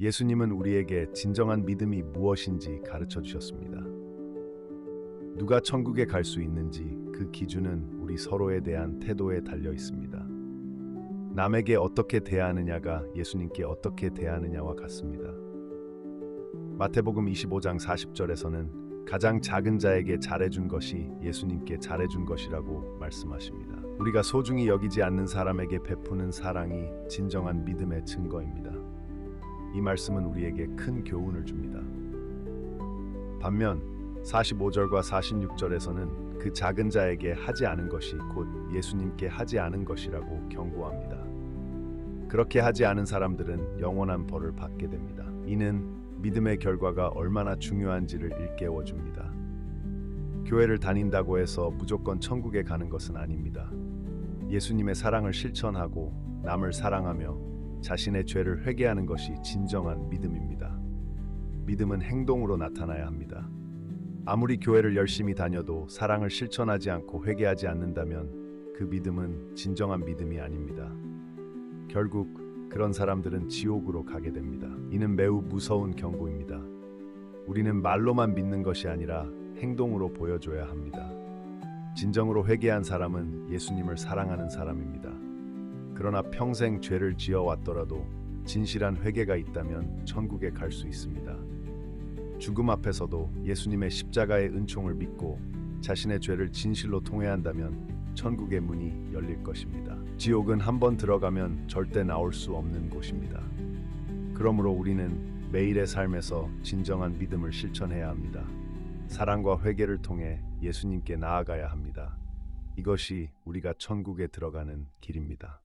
예수님은 우리에게 진정한 믿음이 무엇인지 가르쳐 주셨습니다. 누가 천국에 갈 수 있는지 그 기준은 우리 서로에 대한 태도에 달려 있습니다. 남에게 어떻게 대하느냐가 예수님께 어떻게 대하느냐와 같습니다. 마태복음 25장 40절에서는 가장 작은 자에게 잘해준 것이 예수님께 잘해준 것이라고 말씀하십니다. 우리가 소중히 여기지 않는 사람에게 베푸는 사랑이 진정한 믿음의 증거입니다. 이 말씀은 우리에게 큰 교훈을 줍니다. 반면 45절과 46절에서는 그 작은 자에게 하지 않은 것이 곧 예수님께 하지 않은 것이라고 경고합니다. 그렇게 하지 않은 사람들은 영원한 벌을 받게 됩니다. 이는 믿음의 결과가 얼마나 중요한지를 일깨워 줍니다. 교회를 다닌다고 해서 무조건 천국에 가는 것은 아닙니다. 예수님의 사랑을 실천하고 남을 사랑하며 자신의 죄를 회개하는 것이 진정한 믿음입니다. 믿음은 행동으로 나타나야 합니다. 아무리 교회를 열심히 다녀도 사랑을 실천하지 않고 회개하지 않는다면 그 믿음은 진정한 믿음이 아닙니다. 결국 그런 사람들은 지옥으로 가게 됩니다. 이는 매우 무서운 경고입니다. 우리는 말로만 믿는 것이 아니라 행동으로 보여줘야 합니다. 진정으로 회개한 사람은 예수님을 사랑하는 사람입니다. 그러나 평생 죄를 지어왔더라도 진실한 회개가 있다면 천국에 갈 수 있습니다. 죽음 앞에서도 예수님의 십자가의 은총을 믿고 자신의 죄를 진실로 통회한다면 천국의 문이 열릴 것입니다. 지옥은 한 번 들어가면 절대 나올 수 없는 곳입니다. 그러므로 우리는 매일의 삶에서 진정한 믿음을 실천해야 합니다. 사랑과 회개를 통해 예수님께 나아가야 합니다. 이것이 우리가 천국에 들어가는 길입니다.